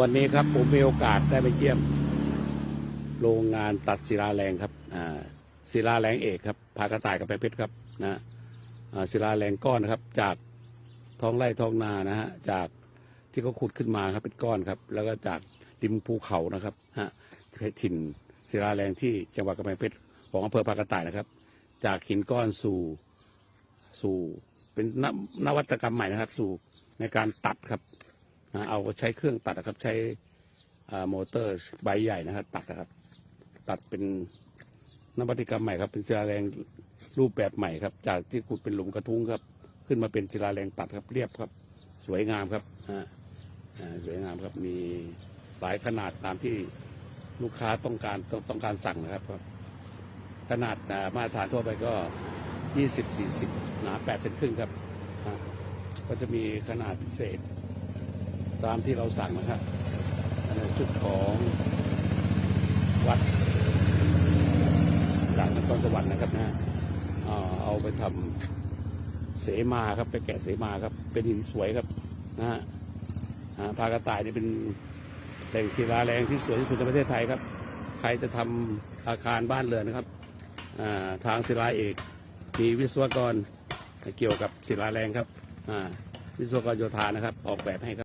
วันนี้ครับผมมีโอกาสได้ไปเยี่ยม โรงงานตัดศิลาแรงครับศิลาแรงเอกครับพากระต่ายกับแปรเพชรครับนะศิลาแรงก้อนนะครับ จากท้องไร่ท้องนานะฮะจากที่เขาขุดขึ้นมาครับเป็นก้อนครับ แล้วก็จากริมภูเขานะครับฮะถิ่นศิลาแรงที่จังหวัดกำแพงเพชรของอำเภอพากระต่ายนะครับ จากหินก้อนสู่สู่เป็นนนวัตกรรมใหม่นะครับ สู่ในการตัดครับ นะเอาใช้เครื่องตัดนะครับ ใช้มอเตอร์ใบใหญ่นะครับ ตัดนะครับ ตัดเป็นนวัตกรรมใหม่ครับ เป็นศิลาแรงรูปแบบใหม่ครับ จากที่ขุดเป็นหลุมกระทุ้งครับ ขึ้นมาเป็นศิลาแรงตัดครับเรียบครับ สวยงามครับอ่าอ่าสวยงามครับมีหลายขนาดตามที่ลูกค้าต้องการต้องต้องการสั่งนะครับครับ ขนาดมาตรฐานทั่วไปก็ยี่สิบสี่สิบหนาแปดเซนครึ่งครับ ก็จะมีขนาดพิเศษ ตามที่เราสั่งนะครับในชุดของวัดจากนครสวรรค์นะครับนะเอาไปทำเสมาครับ ไปแกะเสมาครับ เป็นหินสวยครับนะฮะอ่าพากระต่ายนี่เป็นแหล่งศิลาแรงที่สวยที่สุดในประเทศไทยครับ ใครจะทำอาคารบ้านเรือนนะครับทางศิลาเอกมีวิศวกรเกี่ยวกับศิลาแรงครับวิศวกรโยธานะครับ ออกแบบให้ครับ